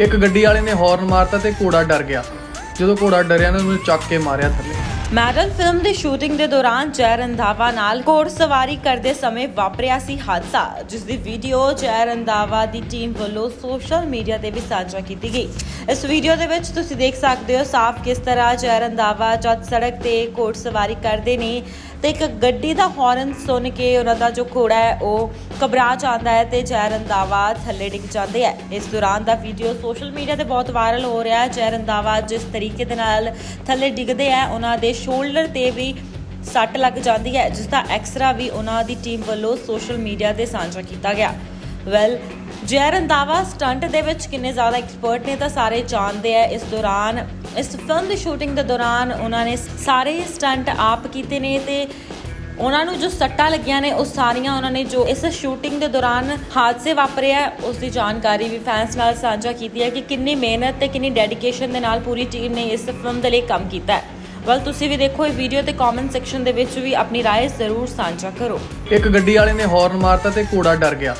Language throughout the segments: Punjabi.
ਇੱਕ ਗੱਡੀ ਵਾਲੇ ਨੇ ਹਾਰਨ ਮਾਰਤਾ ਤੇ ਘੋੜਾ ਡਰ ਗਿਆ। ਜਦੋਂ ਘੋੜਾ ਡਰਿਆ ਨੇ, ਉਹਨੂੰ ਚੱਕ ਕੇ ਮਾਰਿਆ ਥੱਲੇ। ਮੈਡਲ ਫਿਲਮ ਦੀ ਸ਼ੂਟਿੰਗ ਦੇ ਦੌਰਾਨ ਜੈ ਰੰਧਾਵਾ ਨਾਲ ਘੋੜਸਵਾਰੀ ਕਰਦੇ ਸਮੇਂ ਵਾਪਰਿਆ ਸੀ ਹਾਦਸਾ, ਜਿਸ ਦੀ ਵੀਡੀਓ ਜੈ ਰੰਧਾਵਾ ਦੀ ਟੀਮ ਵੱਲੋਂ ਸੋਸ਼ਲ ਮੀਡੀਆ ਤੇ ਵੀ ਸਾਂਝਾ ਕੀਤੀ ਗਈ। ਇਸ ਵੀਡੀਓ ਦੇ ਵਿੱਚ ਤੁਸੀਂ ਦੇਖ ਸਕਦੇ ਹੋ ਸਾਫ਼ ਕਿਸ ਤਰ੍ਹਾਂ ਜੈ ਰੰਧਾਵਾ ਜਦ ਸੜਕ ਤੇ ਘੋੜਸਵਾਰੀ ਕਰਦੇ ਨੇ ਤੇ ਇੱਕ ਗੱਡੀ ਦਾ ਹਾਰਨ ਸੁਣ ਕੇ ਉਹਨਾਂ ਦਾ ਜੋ ਘੋੜਾ ਹੈ, ਉਹ ਘਬਰਾ ਜਾਂਦਾ ਹੈ ਤੇ ਜੈ ਰੰਧਾਵਾ ਥੱਲੇ ਡਿੱਗ ਜਾਂਦੇ ਹੈ। ਇਸ ਦੌਰਾਨ ਦਾ ਵੀਡੀਓ ਸੋਸ਼ਲ ਮੀਡੀਆ ਤੇ ਬਹੁਤ ਵਾਇਰਲ ਹੋ ਰਿਹਾ ਹੈ। ਜੈ ਰੰਧਾਵਾ ਜਿਸ ਤਰੀਕੇ ਦੇ ਨਾਲ ਥੱਲੇ ਡਿੱਗਦੇ ਹੈ, ਉਹਨਾਂ ਦੇ ਸ਼ੋਲਡਰ ਤੇ ਵੀ ਸੱਟ ਲੱਗ ਜਾਂਦੀ ਹੈ ਜਿਸ ਦਾ ਐਕਸਰਾ ਵੀ ਉਹਨਾਂ ਦੀ ਟੀਮ ਵੱਲੋਂ ਸੋਸ਼ਲ ਮੀਡੀਆ ਤੇ ਸਾਂਝਾ ਕੀਤਾ ਗਿਆ। ਵੈਲ ਜੈ ਰੰਧਾਵਾ ਸਟੰਟ ਦੇ ਵਿੱਚ ਕਿੰਨੇ ਜ਼ਿਆਦਾ ਐਕਸਪਰਟ ਨੇ ਤਾਂ ਸਾਰੇ ਜਾਣਦੇ ਆ। ਇਸ ਦੌਰਾਨ, ਇਸ ਫਿਲਮ ਦੀ ਸ਼ੂਟਿੰਗ ਦੇ ਦੌਰਾਨ ਉਹਨਾਂ ਨੇ ਸਾਰੇ ਸਟੰਟ ਆਪ ਕੀਤੇ ਨੇ ਤੇ ਉਹਨਾਂ ਨੂੰ ਜੋ ਸੱਟਾਂ ਲੱਗੀਆਂ ਨੇ, ਉਹ ਸਾਰੀਆਂ ਉਹਨਾਂ ਨੇ ਜੋ ਇਸ ਸ਼ੂਟਿੰਗ ਦੇ ਦੌਰਾਨ ਹਾਦਸੇ ਵਾਪਰੇ ਆ, ਉਸ ਦੀ ਜਾਣਕਾਰੀ ਵੀ ਫੈਨਸ ਨਾਲ ਸਾਂਝਾ ਕੀਤੀ ਹੈ ਕਿ ਕਿੰਨੀ ਮਿਹਨਤ ਤੇ ਕਿੰਨੀ ਡੈਡੀਕੇਸ਼ਨ ਦੇ ਨਾਲ ਪੂਰੀ ਟੀਮ ਨੇ ਇਸ ਫਿਲਮ ਦੇ ਲਈ ਕੰਮ ਕੀਤਾ ਹੈ। ਵਲ ਤੁਸੀਂ ਵੀ ਦੇਖੋ ਇਹ ਵੀਡੀਓ ਤੇ ਕਮੈਂਟ ਸੈਕਸ਼ਨ ਦੇ ਵਿੱਚ ਵੀ ਆਪਣੀ رائے ਜ਼ਰੂਰ ਸਾਂਝਾ ਕਰੋ ਇੱਕ ਗੱਡੀ ਵਾਲੇ ਨੇ ਹਾਰਨ ਮਾਰਤਾ ਤੇ ਘੋੜਾ ਡਰ ਗਿਆ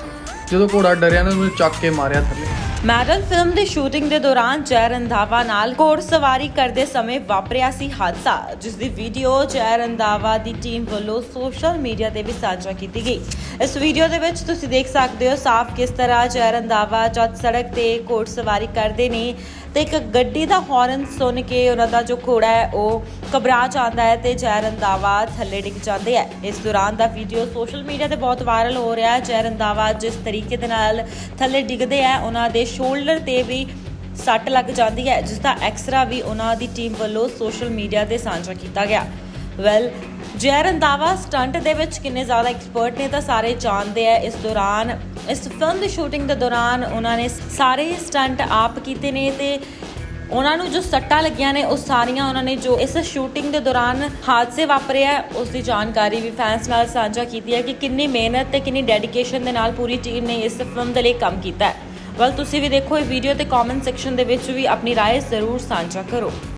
ਜਦੋਂ ਘੋੜਾ ਡਰਿਆ ਨਾ, ਉਹਨੂੰ ਚੱਕ ਕੇ ਮਾਰਿਆ ਥੱਲੇ। ਮੈਡਲ ਫਿਲਮ ਦੀ ਸ਼ੂਟਿੰਗ ਦੇ ਦੌਰਾਨ ਜੈ ਰੰਧਾਵਾ ਨਾਲ ਘੋੜਸਵਾਰੀ ਕਰਦੇ ਸਮੇਂ ਵਾਪਰਿਆ ਸੀ ਹਾਦਸਾ, ਜਿਸ ਦੀ ਵੀਡੀਓ ਜੈ ਰੰਧਾਵਾ ਦੀ ਟੀਮ ਵੱਲੋਂ ਸੋਸ਼ਲ ਮੀਡੀਆ ਤੇ ਵੀ ਸਾਂਝਾ ਕੀਤੀ ਗਈ। ਇਸ ਵੀਡੀਓ ਦੇ ਵਿੱਚ ਤੁਸੀਂ ਦੇਖ ਸਕਦੇ ਹੋ ਸਾਫ਼ ਕਿਸ ਤਰ੍ਹਾਂ ਜੈ ਰੰਧਾਵਾ ਜਦ ਸੜਕ ਤੇ ਘੋੜ ਸਵਾਰੀ ਕਰਦੇ ਨੇ ਤੇ ਇੱਕ ਗੱਡੀ ਦਾ ਹਾਰਨ ਸੁਣ ਕੇ ਉਹਨਾਂ ਦਾ ਜੋ ਘੋੜਾ ਹੈ, ਉਹ ਘਬਰਾ ਜਾਂਦਾ ਹੈ ਤੇ ਜੈ ਰੰਧਾਵਾ ਥੱਲੇ ਡਿੱਗ ਜਾਂਦੇ ਹੈ। ਇਸ ਦੌਰਾਨ ਦਾ ਵੀਡੀਓ ਸੋਸ਼ਲ ਮੀਡੀਆ ਤੇ ਬਹੁਤ ਵਾਇਰਲ ਹੋ ਰਿਹਾ ਹੈ। ਜੈ ਰੰਧਾਵਾ ਜਿਸ ਤਰੀਕੇ ਦੇ ਨਾਲ ਥੱਲੇ ਡਿੱਗਦੇ ਹੈ ਉਹਨਾਂ ਦੇ ਸ਼ੋਲਡਰ ਤੇ ਵੀ ਸੱਟ ਲੱਗ ਜਾਂਦੀ ਹੈ, ਜਿਸ ਦਾ ਐਕਸਰਾ ਵੀ ਉਹਨਾਂ ਦੀ ਟੀਮ ਵੱਲੋਂ ਸੋਸ਼ਲ ਮੀਡੀਆ ਤੇ ਸਾਂਝਾ ਕੀਤਾ ਗਿਆ। ਵੈਲ ਜੈ ਰੰਧਾਵਾ ਸਟੰਟ ਦੇ ਵਿੱਚ ਕਿੰਨੇ ਜ਼ਿਆਦਾ ਐਕਸਪਰਟ ਨੇ ਤਾਂ ਸਾਰੇ ਜਾਣਦੇ ਆ, ਇਸ ਦੌਰਾਨ, ਇਸ ਫਿਲਮ ਦੀ ਸ਼ੂਟਿੰਗ ਦੇ ਦੌਰਾਨ ਉਹਨਾਂ ਨੇ ਸਾਰੇ ਸਟੰਟ ਆਪ ਕੀਤੇ ਨੇ ਤੇ ਉਹਨਾਂ ਨੂੰ ਜੋ ਸੱਟਾਂ ਲੱਗੀਆਂ ਨੇ ਉਹ ਸਾਰੀਆਂ ਉਹਨਾਂ ਨੇ ਜੋ ਇਸ ਸ਼ੂਟਿੰਗ ਦੇ ਦੌਰਾਨ ਹਾਦਸੇ ਵਾਪਰੇ ਆ ਉਸ ਦੀ ਜਾਣਕਾਰੀ ਵੀ ਫੈਨਸ ਨਾਲ ਸਾਂਝਾ ਕੀਤੀ ਹੈ ਕਿ ਕਿੰਨੀ ਮਿਹਨਤ ਤੇ ਕਿੰਨੀ ਡੈਡੀਕੇਸ਼ਨ ਦੇ ਨਾਲ ਪੂਰੀ ਟੀਮ ਨੇ ਇਸ ਫਿਲਮ ਦੇ ਲਈ ਕੰਮ ਕੀਤਾ ਹੈ ਵਲ ਤੁਸੀਂ ਵੀ ਦੇਖੋ ਇਹ ਵੀਡੀਓ ਤੇ ਕਮੈਂਟ ਸੈਕਸ਼ਨ ਦੇ ਵਿੱਚ ਵੀ ਆਪਣੀ رائے ਜ਼ਰੂਰ ਸਾਂਝਾ ਕਰੋ